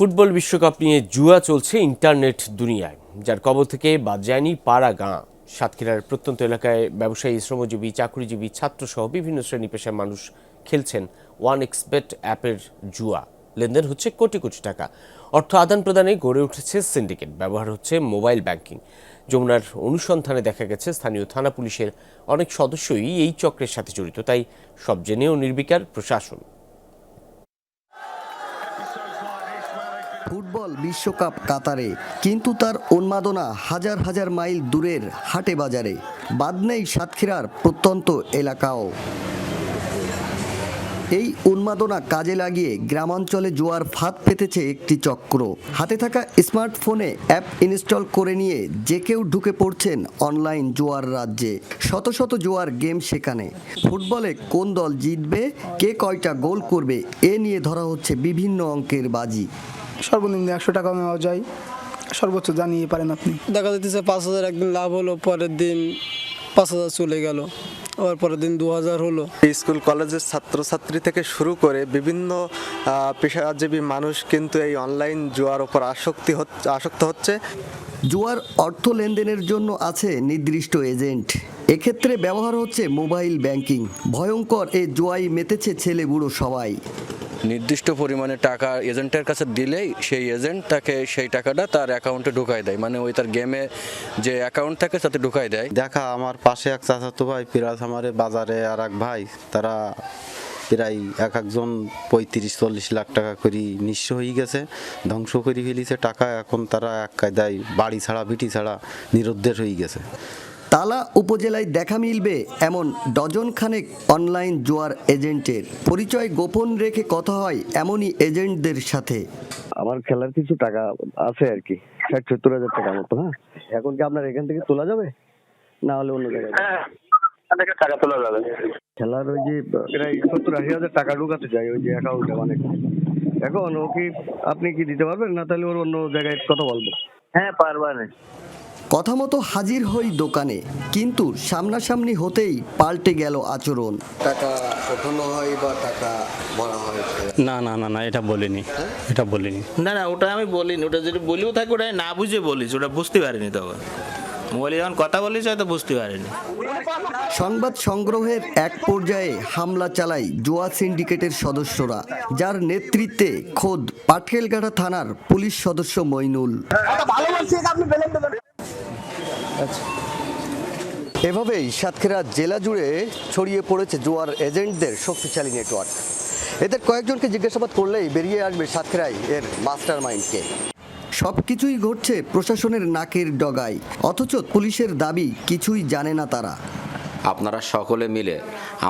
Football বিশ্বকাপ নিয়ে জুয়া চলছে ইন্টারনেট দুনিয়ায়। যার কবল থেকে বাদ যায়নি পাড়া গাঁ। সাতক্ষীরার প্রত্যন্ত এলাকায় ব্যবসায়ী, শ্রমজীবী, চাকরিজীবী, ছাত্রসহ বিভিন্ন শ্রেণি পেশার মানুষ খেলছেন ওয়ান এক্সপেট অ্যাপের জুয়া। লেনদেন হচ্ছে কোটি কোটি টাকা। অর্থ আদান প্রদানে গড়ে উঠেছে সিন্ডিকেট। ব্যবহার হচ্ছে মোবাইল ব্যাংকিং। যমুনার অনুসন্ধানে দেখা গেছে, স্থানীয় থানা পুলিশের অনেক সদস্যই এই চক্রের সাথে জড়িত। তাই সব জেনেও নির্বিকার প্রশাসন ফুটবল বিশ্বকাপ কাতারে, কিন্তু তার উন্মাদনা হাজার হাজার মাইল দূরের হাটে বাজারে। বাদ নেই সাতক্ষীরার প্রত্যন্ত এলাকাও। এই উন্মাদনা কাজে লাগিয়ে গ্রামাঞ্চলে জোয়ার ফাঁদ পেতেছে একটি চক্র। হাতে থাকা স্মার্টফোনে অ্যাপ ইনস্টল করে নিয়ে যে কেউ ঢুকে পড়ছেন অনলাইন জোয়ার রাজ্যে। শত শত জোয়ার গেম সেখানে। ফুটবলে কোন দল জিতবে, কে কয়টা গোল করবে, এ নিয়ে ধরা হচ্ছে বিভিন্ন অঙ্কের বাজি। সর্বনিম্ন একশো টাকা নেওয়া যায়। সর্বোচ্চ জানিয়ে পারেন আপনি। দেখা যাচ্ছে পাঁচ হাজার একদিন লাভ হলো পরের দিন পাঁচ হাজার চলে গেল আবার পরের দিন দু হাজার হলো। স্কুল কলেজের ছাত্রছাত্রী থেকে শুরু করে বিভিন্ন পেশাজীবী মানুষ কিন্তু এই অনলাইন জুয়ার ওপর আসক্তি হচ্ছে আসক্ত হচ্ছে। জুয়ার অর্থ লেনদেনের জন্য আছে নির্দিষ্ট এজেন্ট। এক্ষেত্রে ব্যবহার হচ্ছে মোবাইল ব্যাংকিং। ভয়ঙ্কর এ জুয়াই মেতেছে ছেলে বুড়ো সবাই। নির্দিষ্ট পরিমাণে টাকা এজেন্টের কাছে দিলেই সেই এজেন্ট তাকে সেই টাকাটা তার অ্যাকাউন্টে ঢুকাই দেয়। মানে ওই তার গেমে যে অ্যাকাউন্ট থাকে তাতে ঢুকাই দেয়। দেখা, আমার পাশে এক চাচাতো ভাই পিরাজ আমারে বাজারে আর এক ভাই, তারা প্রায় এক একজন পঁয়ত্রিশ, চল্লিশ লাখ টাকা করে নিঃস্ব হয়ে গেছে, ধ্বংস করে ফেলিছে। টাকা এখন তারা এক কায়দায় বাড়ি ছাড়া বিটি ছাড়া নিরুদ্দেশ হয়ে গেছে। তালা উপজেলায় দেখা মিলবে এমন ডজন খানেক অনলাইন জোয়ার এজেন্টের। পরিচয় গোপন রেখে কথা হয় এমনই এজেন্টদের সাথে। আমার খেলার কিছু টাকা আছে আর কি ষাট সত্তর হাজার টাকার মতো হ্যাঁ? এখন কি আপনার এখান থেকে তোলা যাবে? না হলে অন্য জায়গায় টাকা তোলা যাবে? খেলার ওই যে সত্তর আশি হাজার টাকা ঢুকাতে চাই ওই যে অ্যাকাউন্টে অনেক। এখন ও কি আপনি কি দিতে পারবেন? না তাহলে ওর অন্য জায়গায় কথা বলব। হ্যাঁ পারবা না কথা মতো হাজির হই দোকানে কিন্তু সামনাসামনি হতেই পাল্টে গেল আচরণ। টাকা ওঠানো হয় বা টাকা ভরা হয়? না না না না এটা বলিনি। এটা বলিনি। না না ওটা আমি বলিনি। ওটা যদি বলিও থাকে ওটা না বুঝে বলিস ওটা বুঝতে পারিনি তখন। মোবাইলে যখন কথা বলিস হয়তো বুঝতে পারিনি। সংবাদ সংগ্রহের এক পর্যায়ে হামলা চালায় জোয়া সিন্ডিকেটের সদস্যরা যার নেতৃত্বে খোদ পাটকেলগাড়া থানার পুলিশ সদস্য মইনুল। এভাবেই সাতক্ষীরা জেলা জুড়ে ছড়িয়ে পড়েছে জোয়ার এজেন্টদের শক্তিশালী নেটওয়ার্ক। এদের কয়েকজনকে জিজ্ঞাসাবাদ করলেই বেরিয়ে আসবে সাতক্ষীরাই এর মাস্টার মাইন্ডকে সব কিছুই ঘটছে প্রশাসনের নাকের ডগায় অথচ পুলিশের দাবি কিছুই জানে না তারা। আপনারা সকলে মিলে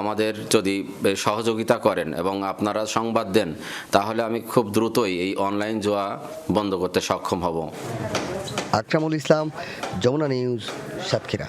আমাদের যদি সহযোগিতা করেন এবং আপনারা সংবাদ দেন তাহলে আমি খুব দ্রুতই এই অনলাইন জোয়া বন্ধ করতে সক্ষম হব। আকরামুল ইসলাম যমুনা নিউজ সাতক্ষীরা।